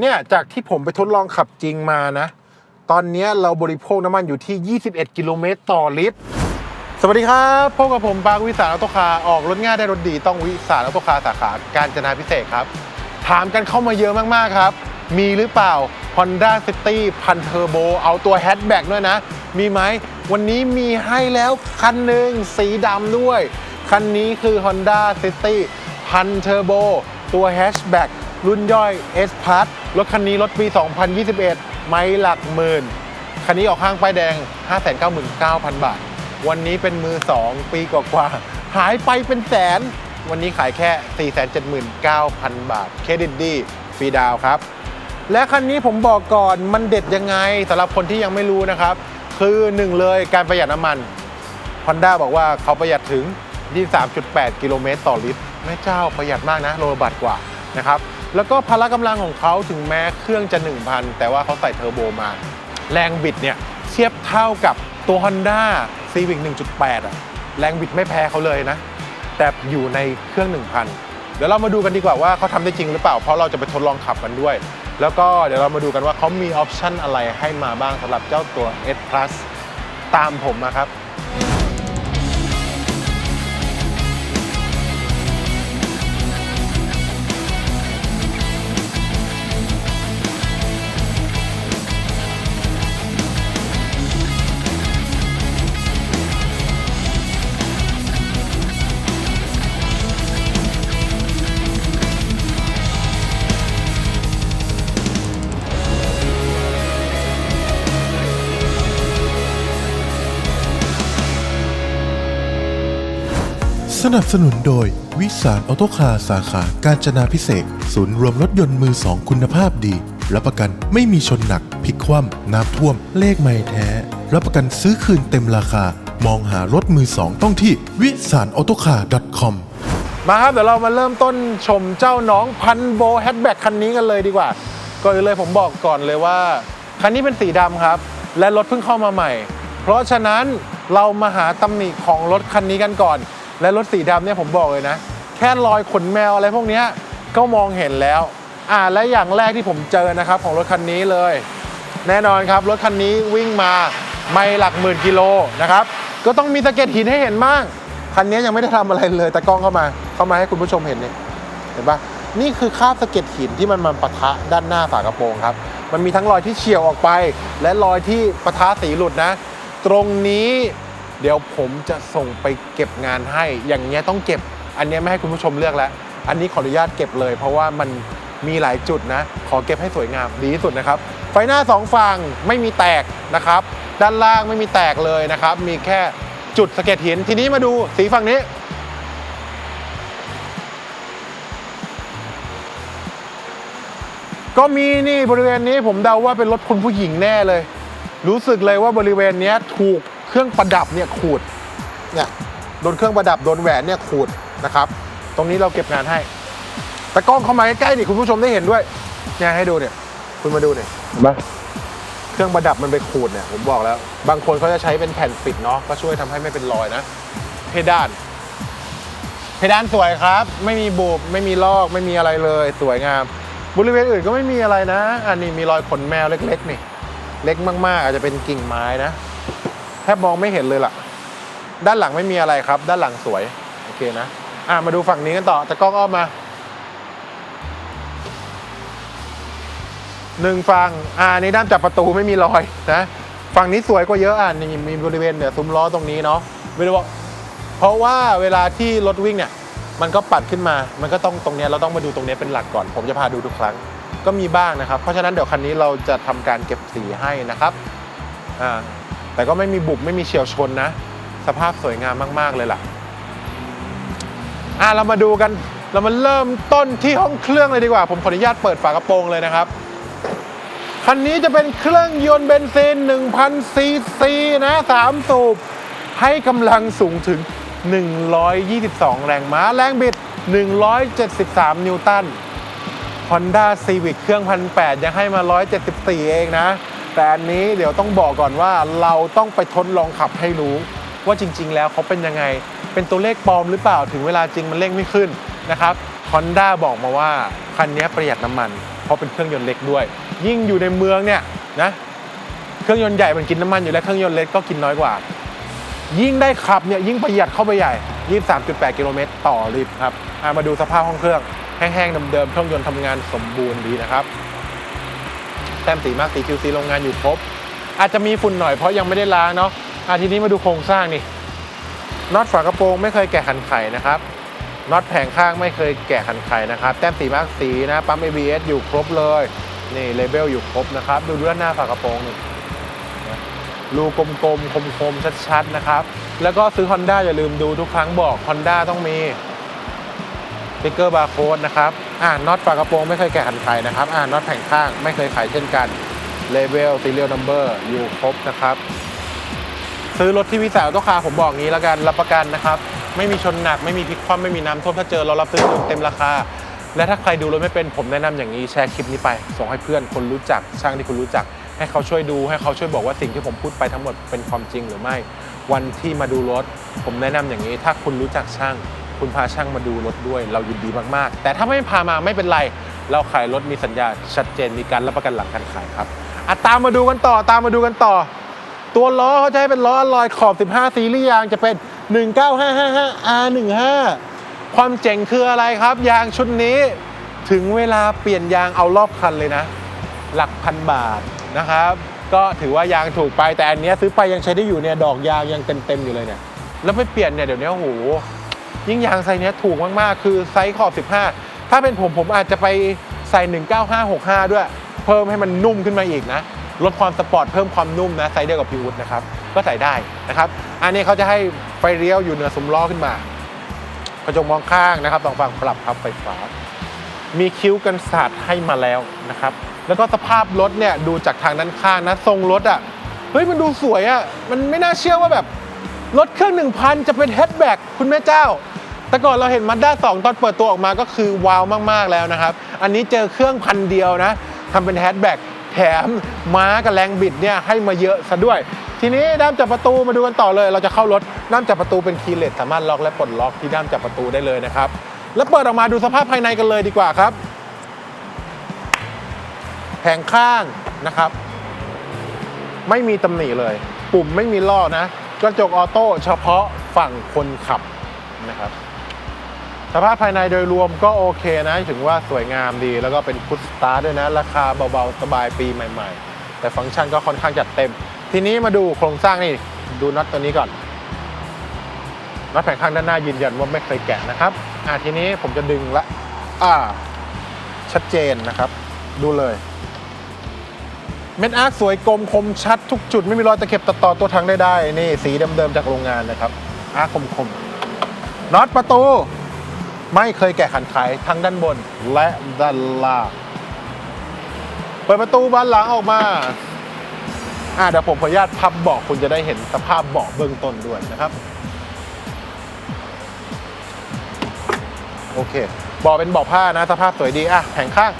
เนี่ยจากที่ผมไปทดลองขับจริงมานะ ตอนนี้เราบริโภคน้ำมันอยู่ที่ 21 กิโลเมตรต่อลิตร สวัสดีครับพบกับผมปาร์ควิสารออโตคาออกรถง่ายได้รถดีต้องวิสารออโตคาสาขาการจนาพิเศษครับ ถามกันเข้ามาเยอะมากๆครับ มีหรือเปล่า Honda City พันเทอร์โบเอาตัวแฮชแบ็กด้วยนะ มีไหมวันนี้มีให้แล้วคันหนึ่งสีดำด้วย คันนี้คือ Honda City พันเทอร์โบตัวแฮชแบ็ก รุ่นย่อย S Plus รถคันนี้รถปี 2021 ไม่หลักหมื่น คันนี้ออกข้างป้ายแดง 599,000 บาท วันนี้เป็นมือ 2 ปีกว่าๆ หายไปเป็นแสน วันนี้ขายแค่ 479,000 บาท เครดิตดีฟรีดาวครับ และคันนี้ผมบอกก่อนมันเด็ดยังไงสำหรับคนที่ยังไม่รู้นะครับ คือหนึ่งเลยการประหยัดน้ำมัน Honda บอกว่าเขาประหยัดถึง 23.8 กิโลเมตรต่อลิตรแม่เจ้าประหยัดมากนะ โลบาทกว่านะครับ แล้วก็พละกำลังของเขาถึงแม้เครื่องจะ 1,000 แต่ว่าเขาใส่เทอร์โบมา แรงบิดเนี่ยเทียบเท่ากับตัว Honda Civic 1.8อะแรงบิดไม่แพ้เขาเลยนะ แต่อยู่ในเครื่อง 1,000 เดี๋ยวเรามาดูกันดีกว่าว่าเขาทำได้จริงหรือเปล่า เพราะเราจะไปทดลองขับกันด้วย แล้วก็เดี๋ยวเรามาดูกันว่าเขามีออปชันอะไรให้มาบ้างสำหรับเจ้าตัว S Plus ตามผมมาครับ นับสนุนโดย วิสารออโตคาร์สาขาการจนาพิเศษ ศูนย์รวมรถยนต์มือสองคุณภาพดีรับประกันไม่มีชนหนักพลิกคว่ำน้ำท่วม เลขไม่แท้ รับประกันซื้อคืนเต็มราคา มองหารถมือสองต้องที่วิสารออโตคาร์ .com มาครับ เดี๋ยวเรามาเริ่มต้นชมเจ้าน้องพันโบแฮชแบ็กคันนี้กันเลยดีกว่า ก่อนอื่นเลยผมบอกก่อนเลยว่า คันนี้เป็นสีดำครับ และรถเพิ่งเข้ามาใหม่ เพราะฉะนั้นเรามาหาตำหนิของรถคันนี้กันก่อน และรถสีดำเนี่ยผมบอกเลยนะ แค่รอยขนแมวอะไรพวกนี้ก็มองเห็นแล้ว อ่าและอย่างแรกที่ผมเจอนะครับของรถคันนี้เลย แน่นอนครับ รถคันนี้วิ่งมาไม่หลักหมื่นกิโลนะครับก็ต้องมีสะเก็ดหินให้เห็นบ้างคันนี้ยังไม่ได้ทำอะไรเลยแต่กล้องเข้ามาเข้ามาให้คุณผู้ชมเห็นนี่เห็นปะนี่คือคราบสะเก็ดหินที่มันมาปะทะด้านหน้าฝากระโปรงครับ มันมีทั้งรอยที่เฉียวออกไป และรอยที่ปะทะสีหลุดนะ ตรงนี้ เดี๋ยวผมจะส่งไปเก็บงานให้ อย่างเงี้ยต้องเก็บ อันเนี้ยไม่ให้คุณผู้ชมเลือกแล้ว อันนี้ขออนุญาตเก็บเลย เพราะว่ามันมีหลายจุดนะ ขอเก็บให้สวยงามดีที่สุดนะครับ ไฟหน้าสองฝั่งไม่มีแตกนะครับ ด้านล่างไม่มีแตกเลยนะครับ มีแค่จุดสะเก็ดหิน ทีนี้มาดูสีฝั่งนี้ ก็มีนี่บริเวณนี้ผมเดาว่าเป็นรถคุณผู้หญิงแน่เลย รู้สึกเลยว่าบริเวณนี้ถูก เครื่องประดับเนี่ยขูดเนี่ยโดนเครื่องประดับโดนแหวนเนี่ยขูดนะครับ ตรงนี้เราเก็บงานให้ แต่กล้องเข้ามาใกล้ๆดิคุณผู้ชมได้เห็นด้วยเนี่ยให้ดูเนี่ย คุณมาดูเนี่ยเห็นปะเครื่องประดับมันไปขูดเนี่ยผมบอกแล้ว บางคนเขาจะใช้เป็นแผ่นปิดเนาะก็ช่วยทำให้ไม่เป็นรอยนะ เพดาน เพดานสวยครับ ไม่มีบุบไม่มีลอกไม่มีอะไรเลยสวยงาม บริเวณอื่นก็ไม่มีอะไรนะ อันนี้มีรอยขนแมวเล็กๆนี่ เล็กมากๆ อาจจะเป็นกิ่งไม้นะ แทบมองไม่เห็นเลยล่ะ ด้านหลังไม่มีอะไรครับ ด้านหลังสวย โอเคนะ อะมาดูฝั่งนี้กันต่อต่กล้องอ้อมมาหนึ่งฝั่งอ่านี่ด้านจับประตูไม่มีรอยนะ ฝั่งนี้สวยกว่าเยอะอะนี่มีบริเวณเนี่ยซุ้มล้อตรงนี้เนาะไม่รู้ว่าเพราะว่าเวลาที่รถวิ่งเนี่ย มันก็ปัดขึ้นมา มันก็ต้องตรงเนี้ยเราต้องมาดูตรงเนี้ยเป็นหลักก่อน ผมจะพาดูทุกครั้ง ก็มีบ้างนะครับ เพราะฉะนั้นเดี๋ยวคันนี้เราจะทำการเก็บสีให้นะครับ อ่า แต่ก็ไม่มีบุบไม่มีเฉียวชนนะ สภาพสวยงามมาก ๆ เลยล่ะ อะเรามาดูกัน เรามาเริ่มต้นที่ห้องเครื่องเลยดีกว่า ผมขออนุญาตเปิดฝากระโปรงเลยนะครับ คันนี้จะเป็นเครื่องยนต์เบนซิน1,000ซีซีนะ3สูบ ให้กำลังสูงถึง 122 แรงม้า แรงบิด 173 นิวตัน Honda Civic เครื่องพันแยังให้มา 174 เองนะ แต่อันนี้เดี๋ยวต้องบอกก่อนว่าเราต้องไปทดลองขับให้รู้ ว่าจริง ๆ แล้วเขาเป็นยังไง เป็นตัวเลขปลอมหรือเปล่าถึงเวลาจริงมันเร่งไม่ขึ้นนะครับ Honda บอกมาว่าคันนี้ประหยัดน้ำมัน เพราะเป็นเครื่องยนต์เล็กด้วย ยิ่งอยู่ในเมืองเนี่ยนะเครื่องยนต์ใหญ่มันกินน้ำมันอยู่แล้วเครื่องยนต์เล็กก็กินน้อยกว่า ยิ่งได้ขับเนี่ยยิ่งประหยัดเข้าไปใหญ่ 23.8 กิโลเมตรต่อลิตรครับมาดูสภาพห้องเครื่องแห้งๆเดิมๆเครื่องยนต์ทำงานสมบูรณ์ดีนะครับ แต้มสีมากสี QC โรงงานอยู่ครบ อาจจะมีฝุ่นหน่อยเพราะยังไม่ได้ล้างเนาะอะทีนี้มาดูโครงสร้างนี่น็อตฝากระโปรงไม่เคยแกะขันไขนะครับน็อตแผงข้างไม่เคยแกะขันไขนะครับแต้มสีมากสีนะปั๊ม ABS อยู่ครบเลยนี่เลเบลอยู่ครบนะครับ ดูด้านหน้าฝากระโปรงนี่รูกลมๆคมๆชัดๆนะครับ แล้วก็ซื้อ Honda อย่าลืมดูทุกครั้งบอก Honda ต้องมี ติ๊กเกอร์บาร์โค้ดนะครับอ่าน็อตฝากระโปรงไม่เคยแกะหันไขนะครับอ่าน็อตแผงข้างไม่เคยขายเช่นกันเลเวลซีเรียลนัมเบอร์อยู่ครบนะครับ ซื้อรถที่วิสาตัวคาผมบอกงี้แล้วกันรับประกันนะครับ ไม่มีชนหนักไม่มีพลิกคว่ำไม่มีน้ำท่วมถ้าเจอเรารับซื้อเต็มราคา และถ้าใครดูรถไม่เป็นผมแนะนำอย่างนี้แชร์คลิปนี้ไป ส่งให้เพื่อนคนรู้จักช่างที่คุณรู้จัก ให้เขาช่วยดูให้เขาช่วยบอกว่าสิ่งที่ผมพูดไปทั้งหมดเป็นความจริงหรือไม่ วันที่มาดูรถ ผมแนะนำอย่างนี้ ถ้าคุณรู้จักช่าง คุณพาช่างมาดูรถด้วย เรายินดีมากๆ แต่ถ้าไม่พามาไม่เป็นไร เราขายรถมีสัญญาชัดเจนมีการรับประกันหลังการขายครับอะตามมาดูกันต่อตามมาดูกันต่อ ตัวล้อเขาจะให้เป็นล้ออลลอยขอบ 15 ซีรีส์ยางจะเป็น 19555 R15 ความเจ๋งคืออะไรครับ ยางชุดนี้ถึงเวลาเปลี่ยนยางเอารอบคันเลยนะ หลักพันบาทนะครับ ก็ถือว่ายางถูกไปแต่อันนี้ซื้อไปยังใช้ได้อยู่เนี่ยดอกยางยังเต็มๆอยู่เลยเนี่ยแล้วไปเปลี่ยนเนี่ยเดี๋ยวนี้โอ้โห ยิ่งยางไซส์นี้ถูกมากๆ คือไซส์ขอบ 15 ถ้าเป็นผมผมอาจจะไปใส่ 19565 ด้วย เพิ่มให้มันนุ่มขึ้นมาอีกนะ ลดความสปอร์ตเพิ่มความนุ่มนะไซส์เดียวกับพิวุฒนะครับ ก็ใส่ได้นะครับ อันนี้เขาจะให้ไฟเลี้ยวอยู่เหนือซุ้มล้อขึ้นมากระจกมองข้างนะครับสองฝั่งปรับพับไฟฟ้า มีคิ้วกันสาดให้มาแล้วนะครับ แล้วก็สภาพรถเนี่ยดูจากทางด้านข้างนะทรงรถอะ่ะเฮ้ยมันดูสวยอะ่ะมันไม่น่าเชื่อว่าแบบรถเครื่อง1,000จะเป็นแฮชแบ็กคุณแม่เจ้า แต่ก่อนเราเห็นมาด้า2ตอนเปิดตัวออกมาก็คือว้าวมากๆแล้วนะครับ อันนี้เจอเครื่องพันเดียวนะทำเป็นแฮชแบ็กแถมม้ากับแรงบิดเนี่ยให้มาเยอะซะด้วย ทีนี้ด้ามจับประตูมาดูกันต่อเลย เราจะเข้ารถด้ามจับประตูเป็นคีย์เลสสามารถล็อกและปลดล็อกที่ด้ามจับประตูได้เลยนะครับ แล้วเปิดออกมาดูสภาพภายในกันเลยดีกว่าครับแผงข้างนะครับ ไม่มีตำหนิเลย ปุ่มไม่มีล่อนะกระจกออโต้เฉพาะฝั่งคนขับนะครับ สภาพภายในโดยรวมก็โอเคนะ ถึงว่าสวยงามดี แล้วก็เป็นพุทสตาร์ด้วยนะ ราคาเบาๆ สบายปีใหม่ ๆ แต่ฟังก์ชันก็ค่อนข้างจัดเต็ม ทีนี้มาดูโครงสร้างนี่ ดูน็อตตัวนี้ก่อนน็อตแผงข้างด้านหน้ายืนยันว่าไม่เคยแกะนะครับอ่าทีนี้ผมจะดึงละอ่าชัดเจนนะครับ ดูเลยเม็ดอาร์คสวยกลมคมชัดทุกจุดไม่มีรอยตะเข็บตัดต่อตัวถังได้ได้นี่สีเดิมๆจากโรงงานนะครับอาร์คคมคมๆน็อตประตู ไม่เคยแกะขันไขทั้งด้านบนและด้านล่างเปิดประตูบานหลังออกมาอ่าเดี๋ยวผมขออนุญาตพับเบาะคุณจะได้เห็นสภาพเบาะเบื้องต้นด้วยนะครับ โอเคเบาะเป็นเบาะผ้านะ สภาพสวยดีอะแผงข้าง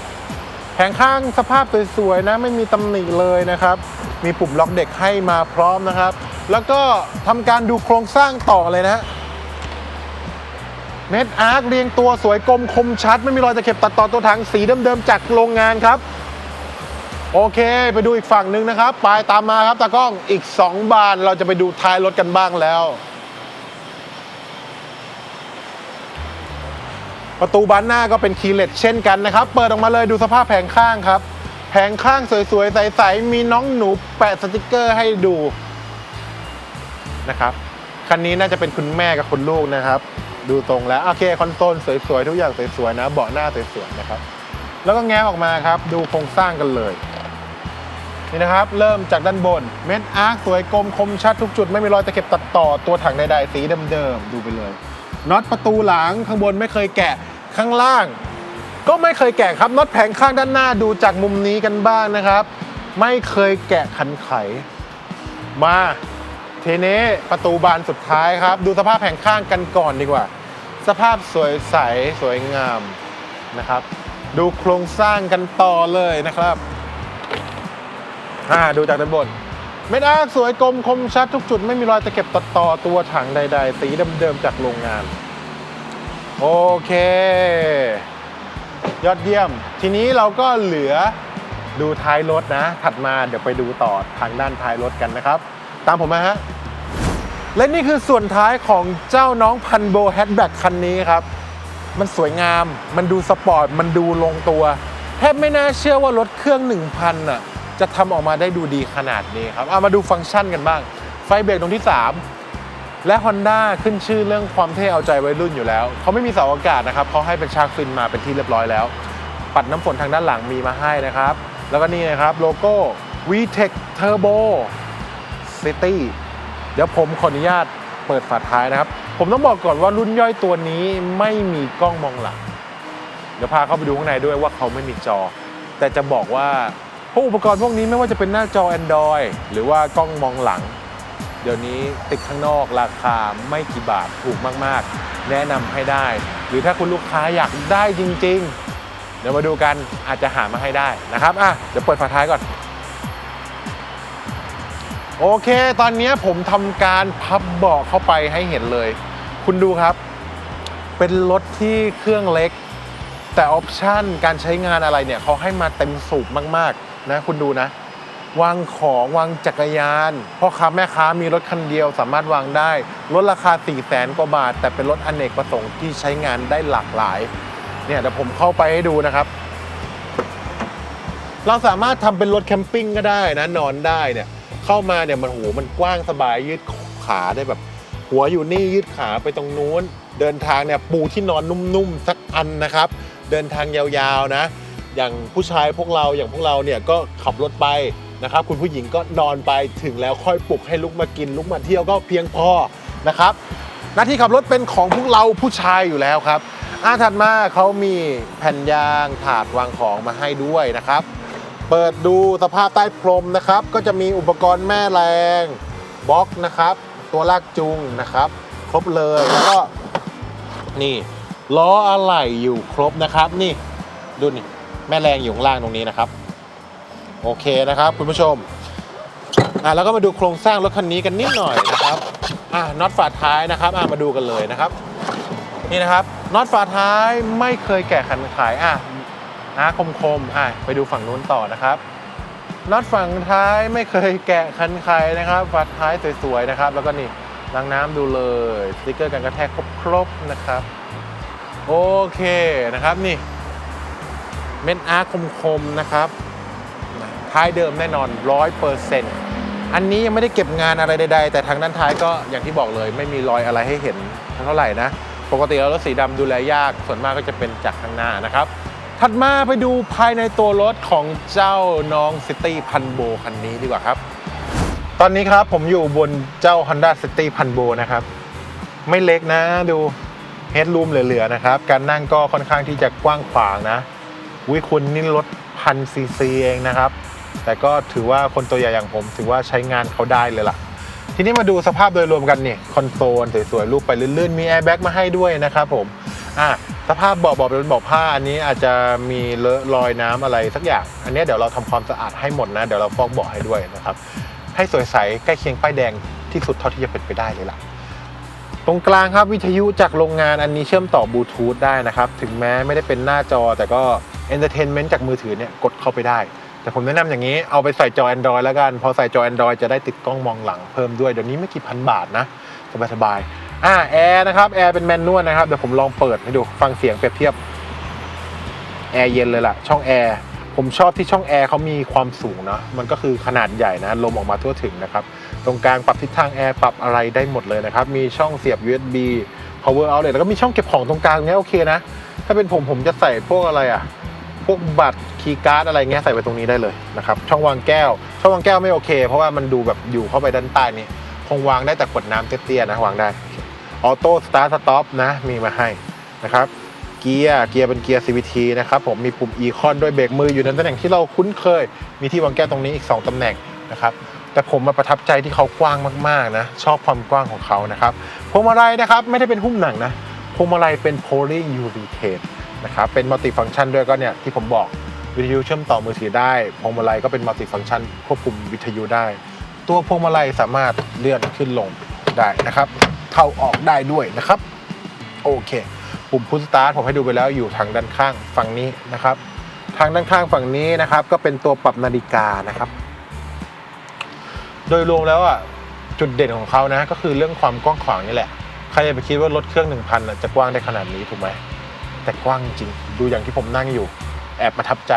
แผงข้างสภาพสวยๆนะ ไม่มีตำหนิเลยนะครับ มีปุ่มล็อกเด็กให้มาพร้อมนะครับ แล้วก็ทำการดูโครงสร้างต่อเลยนะ เม็ดอาร์คเรียงตัวสวยกลมคมชัด ไม่มีรอยตะเข็บตัดต่อตัวถังสีเดิมๆจากโรงงานครับ โอเค ไปดูอีกฝั่งหนึ่งนะครับไปตามมาครับตากล้องอีก 2 บานเราจะไปดูท้ายรถกันบ้างแล้ว ประตูบานหน้าก็เป็นคีเลสเช่นกันนะครับ เปิดออกมาเลยดูสภาพแผงข้างครับ แผงข้างสวยๆใสๆมีน้องหนูแปะสติกเกอร์ให้ดูนะครับ คันนี้น่าจะเป็นคุณแม่กับคุณลูกนะครับ ดูตรงแล้วโอเคคอนโซลสวยๆทุกอย่างสวยๆนะเบาะหน้าสวยๆนะครับ แล้วก็แง้มออกมาครับ ดูโครงสร้างกันเลยนี่นะครับ เริ่มจากด้านบนเม็ดอาร์คสวยกลมคมชัดทุกจุดไม่มีรอยตะเข็บตัดต่อตัวถังใดๆสีเดิมๆดูไปเลยน็อตประตูหลังข้างบนไม่เคยแกะข้างล่าง ก็ไม่เคยแกะครับน็อตแผงข้างด้านหน้าดูจากมุมนี้กันบ้างนะครับ ไม่เคยแกะขันไขมา ทีนี้ประตูบานสุดท้ายครับ ดูสภาพแผงข้างกันก่อนดีกว่า สภาพสวยใสสวยงามนะครับ ดูโครงสร้างกันต่อเลยนะครับอ่าดูจากด้านบนเม็ดอาร์สวยกลมคมชัดทุกจุดไม่มีรอยตะเข็บตัดต่อตัวถังใด ๆ สีเดิมๆจากโรงงาน โอเค ยอดเยี่ยม ทีนี้เราก็เหลือดูท้ายรถนะ ถัดมาเดี๋ยวไปดูต่อทางด้านท้ายรถกันนะครับ ตามผมมาฮะ และนี่คือส่วนท้ายของเจ้าน้องพันโบแฮทแบ็กคันนี้ครับ มันสวยงาม มันดูสปอร์ต มันดูลงตัว แทบไม่น่าเชื่อว่ารถเครื่อง 1,000น่ะจะทำออกมาได้ดูดีขนาดนี้ครับ เอามาดูฟังก์ชันกันบ้าง ไฟเบรกตรงที่ 3 และ Honda ขึ้นชื่อเรื่องความเท่เอาใจวัยรุ่นอยู่แล้ว เขาไม่มีเสาอากาศนะครับเขาให้เป็นชาร์กฟินมาเป็นที่เรียบร้อยแล้ว ปัดน้ำฝนทางด้านหลังมีมาให้นะครับ แล้วก็นี่นะครับโลโก้ VTEC Turbo City เดี๋ยวผมขออนุญาตเปิดฝาท้ายนะครับ ผมต้องบอกก่อนว่ารุ่นย่อยตัวนี้ไม่มีกล้องมองหลัง เดี๋ยวพาเข้าไปดูข้างในด้วยว่าเขาไม่มีจอ แต่จะบอกว่าพวกอุปกรณ์พวกนี้ไม่ว่าจะเป็นหน้าจอ Android หรือว่ากล้องมองหลัง เดี๋ยวนี้ติดข้างนอกราคาไม่กี่บาทถูกมากๆ แนะนำให้ได้ หรือถ้าคุณลูกค้าอยากได้จริง ๆ เดี๋ยวมาดูกันอาจจะหามาให้ได้นะครับอะเดี๋ยวเปิดฝาท้ายก่อน โอเค ตอนนี้ผมทำการพับเบาะเข้าไปให้เห็นเลย คุณดูครับ เป็นรถที่เครื่องเล็ก แต่ออปชันการใช้งานอะไรเนี่ยเขาให้มาเต็มสูบมากๆนะคุณดูนะ วางของวางจักรยานพ่อค้าแม่ค้ามีรถคันเดียวสามารถวางได้รถราคา 4 0 0แสนกว่าบาท แต่เป็นรถอเนกประสงค์ที่ใช้งานได้หลากหลายเนี่ยเดี๋ยวผมเข้าไปให้ดูนะครับ เราสามารถทำเป็นรถแคมปิ้งก็ได้นะนอนได้เนี่ย เข้ามาเนี่ยมันโหมันกว้างสบายยืดขาได้แบบ หัวอยู่นี่ยืดขาไปตรงนู้น เดินทางเนี่ยปูที่นอนนุ่มๆสักอันนะครับ เดินทางยาวๆนะ อย่างผู้ชายพวกเราอย่างพวกเราเนี่ยก็ขับรถไปนะครับ คุณผู้หญิงก็นอนไปถึงแล้วค่อยปลุกให้ลุกมากินลุกมาเที่ยวก็เพียงพอนะครับหน้าที่ขับรถเป็นของพวกเราผู้ชายอยู่แล้วครับอาถัดมาเขามีแผ่นยางถาดวางของมาให้ด้วยนะครับ เปิดดูสภาพใต้พรมนะครับ ก็จะมีอุปกรณ์แม่แรงบล็อกนะครับ ตัวลากจูงนะครับ ครบเลยแล้วก็นี่ล้ออะไหล่อยู่ครบนะครับ นี่ดูนี่แม่แรงอยู่ข้างล่างตรงนี้นะครับ โอเคนะครับ คุณผู้ชมอะแล้วก็มาดูโครงสร้างรถคันนี้กันนิดหน่อยนะครับอะน็อตฝาท้ายนะครับอะมาดูกันเลยนะครับ นี่นะครับน็อตฝาท้ายไม่เคยแกะขันขายอะ นะคมคมๆอะไปดูฝั่งนู้นต่อนะครับน็อตฝั่งท้ายไม่เคยแกะคันไขนะครับฝาท้ายสวยๆนะครับ แล้วก็นี่ล้างน้ำดูเลยสติกเกอร์กันกระแทกครบๆนะครับ โอเคนะครับนี่เม็ดอาร์คคมๆนะครับ ท้ายเดิมแน่นอน 100%อันนี้ยังไม่ได้เก็บงานอะไรใดๆ แต่ทางด้านท้ายก็อย่างที่บอกเลย ไม่มีรอยอะไรให้เห็นเท่าไหร่นะ ปกติแล้วรถสีดำดูแลยากส่วนมากก็จะเป็นจากข้างหน้านะครับ ถัดมาไปดูภายในตัวรถของเจ้าน้องซิตี้พันโบคันนี้ดีกว่าครับ ตอนนี้ครับผมอยู่บนเจ้า Honda City พันโบนะครับ ไม่เล็กนะดูเฮดรูมเหลือๆนะครับ การนั่งก็ค่อนข้างที่จะกว้างขวางนะวิคุณนี่รถพันซีซีเองนะครับ แต่ก็ถือว่าคนตัวใหญ่อย่างผม ถือว่าใช้งานเขาได้เลยล่ะ ทีนี้มาดูสภาพโดยรวมกันนี่คอนโซลสวยๆรูปไปลื่นๆมีแอร์แบ็กมาให้ด้วยนะครับผม อะสภาพเบาะเบาะเป็นเบาะผ้าอันนี้อาจจะมีเลอะรอยน้ำอะไรสักอย่าง อันนี้เดี๋ยวเราทำความสะอาดให้หมดนะเดี๋ยวเราฟอกเบาะให้ด้วยนะครับ ให้สวยใสใกล้เคียงป้ายแดงที่สุดเท่าที่จะเป็นไปได้เลยล่ะตรงกลางครับวิทยุจากโรงงานอันนี้เชื่อมต่อบลูทูธได้นะครับ ถึงแม้ไม่ได้เป็นหน้าจอแต่ก็เอนเตอร์เทนเมนต์จากมือถือเนี่ยกดเข้าไปได้ แต่ผมแนะนำอย่างนี้เอาไปใส่จอ Android แล้วกัน พอใส่จอ Android จะได้ติดกล้องมองหลังเพิ่มด้วย เดี๋ยวนี้ไม่กี่พันบาทนะ สบายๆ อ่าแอร์นะครับแอร์เป็นแมนนวลนะครับเดี๋ยวผมลองเปิดให้ดูฟังเสียงเปรียบเทียบแอร์เย็นเลยล่ะ ช่องแอร์ผมชอบที่ช่องแอร์เขามีความสูงเนาะมันก็คือขนาดใหญ่นะลมออกมาทั่วถึงนะครับ ตรงกลางปรับทิศทางแอร์ปรับอะไรได้หมดเลยนะครับ มีช่องเสียบ USB power outlet แล้วก็มีช่องเก็บของตรงกลางเนี้ยโอเคนะ ถ้าเป็นผมผมจะใส่พวกอะไรอะพวกบัตรคีย์การ์ดอะไรเงี้ยใส่ไปตรงนี้ได้เลยนะครับช่องวางแก้ว ช่องวางแก้วไม่โอเค เพราะว่ามันดูแบบอยู่เข้าไปด้านใต้นี่คงวางได้แต่ขวดน้ำเตี้ยๆนะวางได้ ออโต้สตาร์ทสต็อปนะ มีมาให้นะครับ เกียร์เกียร์เป็นเกียร์ CVT นะครับผมมีปุ่ม e c o n ด้วยเบรกมืออยู่ในตำแหน่งที่เราคุ้นเคย มีที่วางแก้วตรงนี้อีก 2ตำแหน่งนะครับแต่ผมมาประทับใจที่เขากว้างมากๆนะชอบความกว้างของเขานะครับพวงมาลัยนะครับไม่ได้เป็นหุ้มหนังนะพวงมาลัยเป็น poly urethane นะครับเป็นมัลติฟัง c t ชันด้วยก็เนี่ยที่ผมบอกวิทยุเชื่อมต่อมือถือได้พวงมาลัยก็เป็นมัลติฟัง c t ชันควบคุมวิทยุได้ ตัวพวงมาลัยสามารถเลื่อนขึ้นลงได้นะครับ เข้าออกได้ด้วยนะครับ โอเค ปุ่มพุชสตาร์ทผมให้ดูไปแล้วอยู่ทางด้านข้างฝั่งนี้นะครับ ทางด้านข้างฝั่งนี้นะครับ ก็เป็นตัวปรับนาฬิกานะครับ โดยรวมแล้วอะจุดเด่นของเขานะ ก็คือเรื่องความกว้างขวางนี่แหละ ใครจะไปคิดว่ารถเครื่อง 1,000อะจะกว้างได้ขนาดนี้ถูกไหมแต่กว้างจริงดูอย่างที่ผมนั่งอยู่ แอบประทับใจ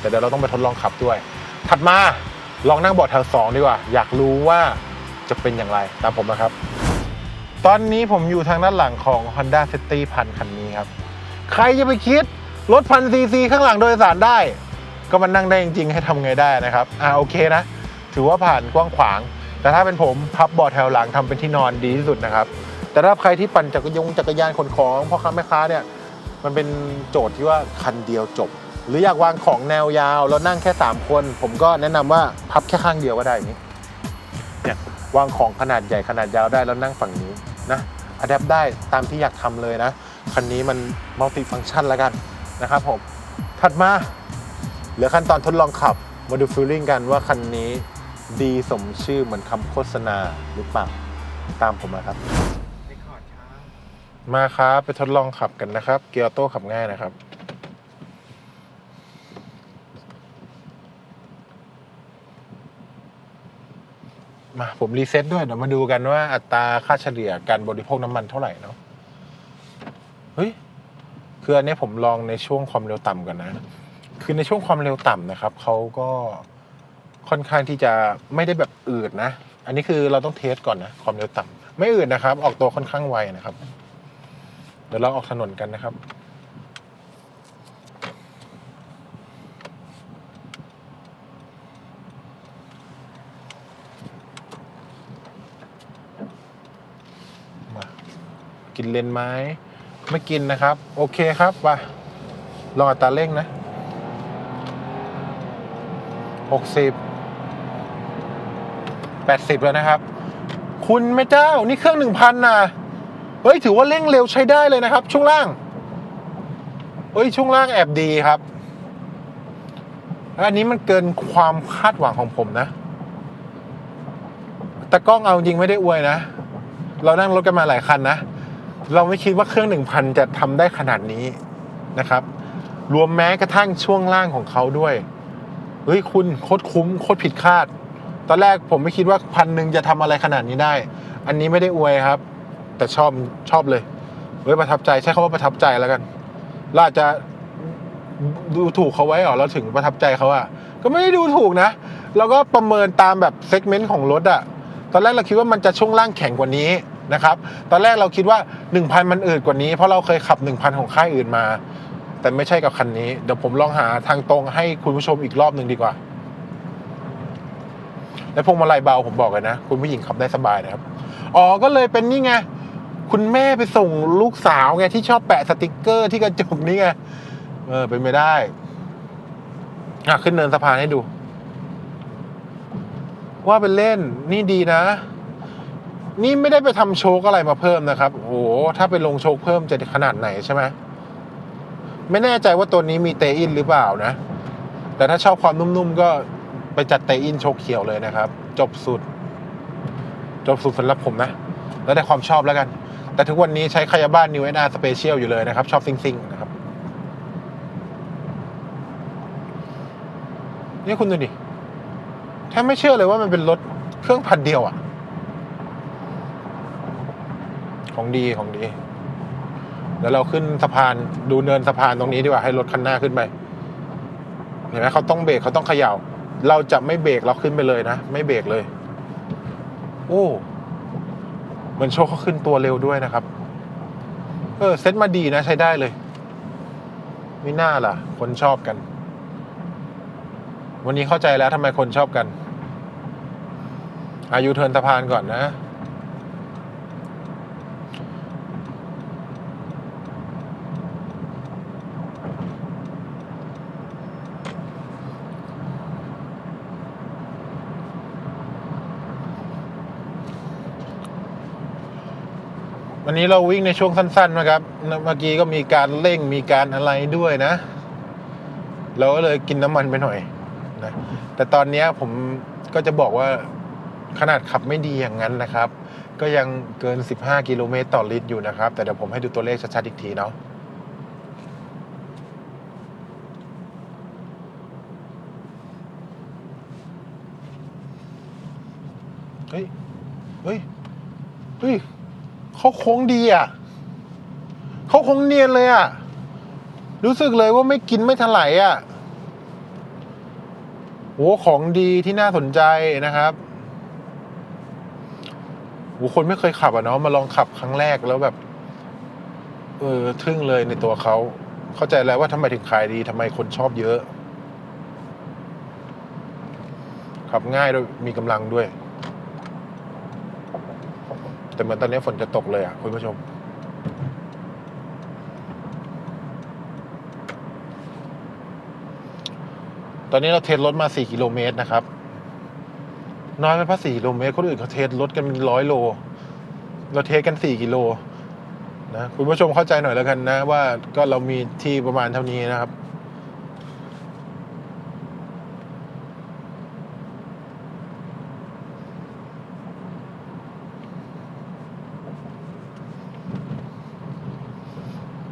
แต่เดี๋ยวเราต้องไปทดลองขับด้วย ถัดมาลองนั่งเบาะแถวสองดีกว่า อยากรู้ว่าจะเป็นอย่างไรตามผมนะครับ ตอนนี้ผมอยู่ทางด้านหลังของ Honda City พันคันนี้ครับ ใครจะไปคิด รถพันซีซีข้างหลังโดยสารได้ ก็มันนั่งได้จริงๆ ให้ทำไงได้นะครับ อ่าโอเคนะ ถือว่าผ่านกว้างขวาง แต่ถ้าเป็นผมพับเบาะแถวหลังทำเป็นที่นอนดีที่สุดนะครับ แต่ถ้าใครที่ปั่นจักรยงจักรยานขนของพ่อค้าแม่ค้าเนี่ยมันเป็นโจทย์ที่ว่าคันเดียวจบ หรืออยากวางของแนวยาวแล้วนั่งแค่ 3 คน ผมก็แนะนำว่าพับแค่ข้างเดียวก็ได้อย่างนี้เนี่ยวางของขนาดใหญ่ขนาดยาวได้แล้วนั่งฝั่งนี้ นะอัดแอปได้ตามที่อยากทำเลยนะ คันนี้มันมัลติฟัง c t ชันแล้วกันนะครับผม ถัดมาเหลือขั้นตอนทดลองขับมาดูฟิลลิ่งกันว่าคันนี้ดีสมชื่อเหมือนคำโฆษณาหรือเปล่าตามผมมาครับ มาครับ ไปทดลองขับกันนะครับ เกียร์ออโต้ขับง่ายนะครับ มาผมรีเซ็ตด้วยเดี๋ยวมาดูกันว่าอัตราค่าเฉลี่ยการบริโภคน้ำมันเท่าไหร่เนาะเฮ้ยคืออันนี้ผมลองในช่วงความเร็วต่ำกันนะ คือในช่วงความเร็วต่ำนะครับเขาก็ค่อนข้างที่จะไม่ได้แบบอืดนะ อันนี้คือเราต้องเทสก่อนนะ ความเร็วต่ำไม่อืดนะครับ ออกตัวค่อนข้างไวนะครับ เดี๋ยวเราออกถนนกันนะครับ กินเลนไหมไม่กินนะครับ โอเคครับไปลองอัตราเร่งนะหกสิบแปดสิบแล้วนะครับ คุณแม่เจ้านี่เครื่องหนึ่งพันนะเฮ้ยถือว่าเร่งเร็วใช้ได้เลยนะครับ ช่วงล่างเฮ้ยช่วงล่างแอบดีครับอันนี้มันเกินความคาดหวังของผมนะแต่กล้องเอาจริงไม่ได้อวยนะ เรานั่งรถกันมาหลายคันนะ เราไม่คิดว่าเครื่องหนึ่งพันจะทำได้ขนาดนี้นะครับ รวมแม้กระทั่งช่วงล่างของเขาด้วยเฮ้ยคุณโคตรคุ้มโคตรผิดคาด ตอนแรกผมไม่คิดว่าพันหนึ่งจะทำอะไรขนาดนี้ได้ อันนี้ไม่ได้อวยครับ แต่ชอบชอบเลยเฮ้ยประทับใจใช้คำว่าประทับใจแล้วกันเราอาจจะดูถูกเขาไว้หรอเราถึงประทับใจเขาอะก็ไม่ได้ดูถูกนะเราก็ประเมินตามแบบเซกเมนต์ของรถอะตอนแรกเราคิดว่ามันจะช่วงล่างแข็งกว่านี้ นะครับ ตอนแรกเราคิดว่า 1,000 มันอืดกว่านี้ เพราะเราเคยขับ 1,000 ของค่ายอื่นมา แต่ไม่ใช่กับคันนี้ เดี๋ยวผมลองหาทางตรงให้คุณผู้ชมอีกรอบหนึ่งดีกว่า และพวงมาลัยเบาผมบอกเลยนะ คุณผู้หญิงขับได้สบายนะครับ อ๋อ ก็เลยเป็นนี่ไง คุณแม่ไปส่งลูกสาวไงที่ชอบแปะสติกเกอร์ที่กระจกนี่ไง เออ เป็นไม่ได้ อะ ขึ้นเนินสะพานให้ดู ว่าเป็นเล่น นี่ดีนะ นี่ไม่ได้ไปทำโชคอะไรมาเพิ่มนะครับ โอ้โห ถ้าไปลงโชคเพิ่มจะขนาดไหนใช่ไหมไม่แน่ใจว่าตัวนี้มีเตอินหรือเปล่านะ แต่ถ้าชอบความนุ่มๆก็ไปจัดเตอินโชคเขียวเลยนะครับ จบสุด จบสุดสำหรับผมนะ แล้วแต่ความชอบแล้วกัน แต่ทุกวันนี้ใช้คายาบ้านนิวเอ็นอาร์สเปเชียลอยู่เลยนะครับ ชอบซิงซิงๆนะครับ นี่คุณดูดิแทบไม่เชื่อเลยว่ามันเป็นรถเครื่องพันเดียวอะ่ะ ของดีของดี เดี๋ยวเราขึ้นสะพานดูเนินสะพานตรงนี้ดีกว่าให้รถคันหน้าขึ้นไปเห็นไหมเขาต้องเบรกเขาต้องเขย่า เราจะไม่เบรกเราขึ้นไปเลยนะไม่เบรกเลย โอ้เหมือนโชคเขาขึ้นตัวเร็วด้วยนะครับ เออเซ็ตมาดีนะใช้ได้เลยไม่น่าล่ะ คนชอบกัน วันนี้เข้าใจแล้วทำไมคนชอบกันอายุเทินสะพานก่อนนะ วันนี้เราวิ่งในช่วงสั้นๆนะครับ เมื่อกี้ก็มีการเร่งมีการอะไรด้วยนะ เราก็เลยกินน้ำมันไปหน่อยนะแต่ตอนนี้ผมก็จะบอกว่าขนาดขับไม่ดีอย่างนั้นนะครับ ก็ยังเกิน 15 กิโลเมตรต่อลิตรอยู่นะครับ แต่เดี๋ยวผมให้ดูตัวเลขชัดๆอีกทีเนาะเฮ้ย เฮ้ย เฮ้ย เขาโค้งดีอะเขาโค้งเนียนเลยอะ รู้สึกเลยว่าไม่กินไม่ถลายอะโหของดีที่น่าสนใจนะครับโหคนไม่เคยขับอะเนาะมาลองขับครั้งแรกแล้วแบบ เออทึ่งเลยในตัวเขาเข้าใจแล้วว่าทำไมถึงขายดีทำไมคนชอบเยอะ ขับง่ายด้วยมีกำลังด้วย แต่เหมือนตอนนี้ฝนจะตกเลยอะคุณผู้ชม ตอนนี้เราเทสรถมา 4 กิโลเมตรนะครับ น้อยไปพั4กิโลเมตร คนอื่นเขาเทสรถกันเป็นร้อยโล เราเทสกัน 4 กิโลนะคุณผู้ชมเข้าใจหน่อยแล้วกันนะ ว่าก็เรามีที่ประมาณเท่านี้นะครับ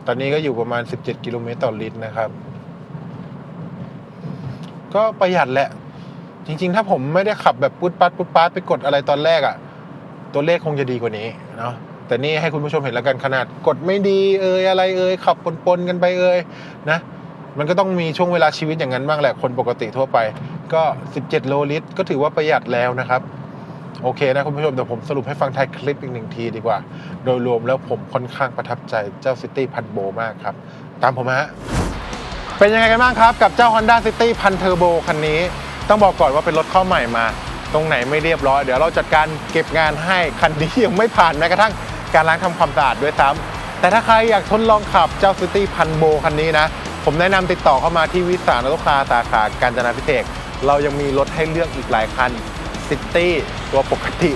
ตอนนี้ก็อยู่ประมาณ 17 กิโลเมตรต่อลิตรนะครับ ก็ประหยัดแหละ จริง ๆ ถ้าผมไม่ได้ขับแบบปุ๊ดปัดปุ๊ดปัดไปกดอะไรตอนแรกอะ่ะ ตัวเลขคงจะดีกว่านี้เนาะแต่นี่ให้คุณผู้ชมเห็นแล้วกันขนาดกดไม่ดีเอ่ยอะไรเอ่ยขับปนๆกันไปเอ่ยนะ มันก็ต้องมีช่วงเวลาชีวิตอย่างนั้นบ้างแหละคนปกติทั่วไป ก็ 17 โลลิตร ก็ถือว่าประหยัดแล้วนะครับ โอเคนะคุณผู้ชมเดี๋ยวผมสรุปให้ฟังท้ายคลิปอีกหนึ่งทีดีกว่า โดยรวมแล้วผมค่อนข้างประทับใจเจ้าซิตี้พันโบมากครับ ตามผมฮะเป็นยังไงกันบ้างครับกับเจ้า Honda City พันเทอร์โบคันนี้ ต้องบอกก่อนว่าเป็นรถเข้าใหม่มา ตรงไหนไม่เรียบร้อย เดี๋ยวเราจัดการเก็บงานให้คันนี้ยังไม่ผ่านแม้กระทั่งการล้างทำความสะอาดด้วยซ้ำแต่ถ้าใครอยากทดลองขับเจ้า City พันโบคันนี้นะ ผมแนะนำติดต่อเข้ามาที่วิสานอโตคาสาขาการจนาพิเศษเรายังมีรถให้เลือกอีกหลายคัน ซิตี้ตัวปกติ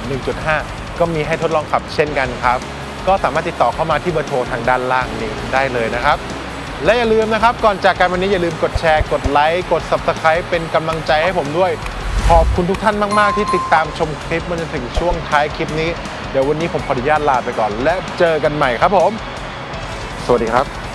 1.5 ก็มีให้ทดลองขับเช่นกันครับ ก็สามารถติดต่อเข้ามาที่เบอร์โทรทางด้านล่างนี้ได้เลยนะครับ และอย่าลืมนะครับ ก่อนจากกันวันนี้อย่าลืมกดแชร์ กดไลค์ กด Subscribe เป็นกำลังใจให้ผมด้วย ขอบคุณทุกท่านมาก ๆ ที่ติดตามชมคลิปมาจนถึงช่วงท้ายคลิปนี้ เดี๋ยววันนี้ผมขออนุญาตลาไปก่อน และเจอกันใหม่ครับผม สวัสดีครับ